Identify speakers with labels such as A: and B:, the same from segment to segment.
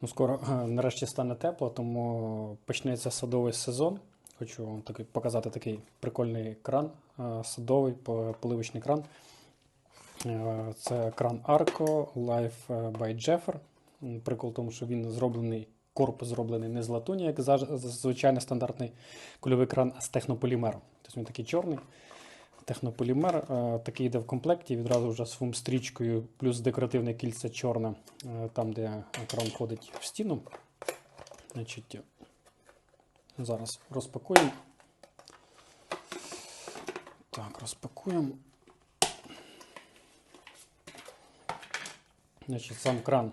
A: Ну, скоро нарешті стане тепло, тому почнеться садовий сезон. Хочу вам таки показати такий прикольний кран садовий, по- поливочний кран. Це кран Arco Life by Jeffer. Прикол в тому, що він зроблений, корпус зроблений не з латуні, як звичайний стандартний кульовий кран, а з технополімеру. Тобто він такий чорний. Технополімер е, такий йде в комплекті, відразу вже з фум-стрічкою, плюс декоративне кільце чорне, е, там, де кран входить в стіну. Значить, зараз розпакуємо. Так, розпакуємо. Значить, сам кран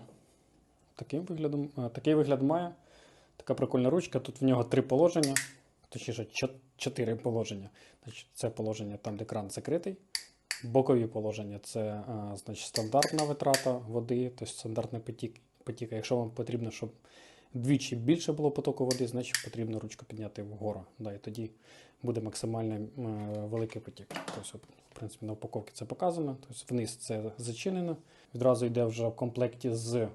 A: таким виглядом, е, такий вигляд має. Така прикольна ручка. Тут в нього три положення, точніше, чо- чотири положення. Це положення там, де кран закритий. Бокові положення це е, значить, стандартна витрата води, тобто стандартний потік. потік. Якщо вам потрібно, щоб двічі більше було потоку води, значить потрібно ручку підняти вгору. Да, і тоді буде максимально е, великий потік. Тобто, в принципі, на упаковці це показано. Тобто вниз це зачинено. Відразу йде вже в комплекті з е,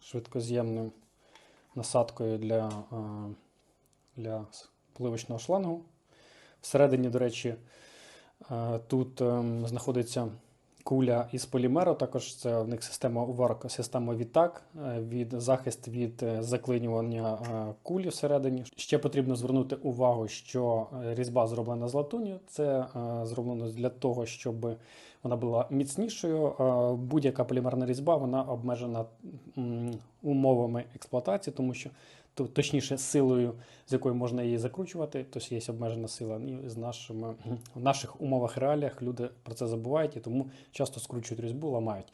A: швидкоз'ємним насадкою для, для поливочного шлангу. Всередині, до речі, е, тут ем, знаходиться куля із полімеру. Також це в них система УВАР, система відтак, е, від захист від е, заклинювання кулі всередині. Ще потрібно звернути увагу, що різьба зроблена з латуні. Це зроблено для того, щоб вона була міцнішою. Будь-яка полімерна різьба вона обмежена умовами експлуатації, тому що точніше силою, з якою можна її закручувати, тобто є обмежена сила. І з нашими в наших умовах реаліях люди про це забувають і тому часто скручують різьбу, ламають.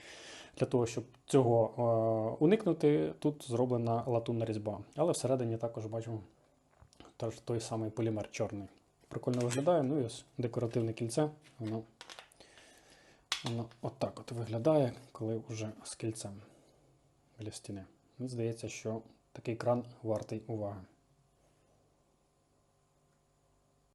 A: Для того, щоб цього е, уникнути, тут зроблена латунна різьба. Але всередині також бачимо той самий полімер чорний. Прикольно виглядає. Ну і ось декоративне кільце. Воно, воно отак от виглядає, коли вже з кільцем біля стіни. Мені здається, що такий кран вартий уваги.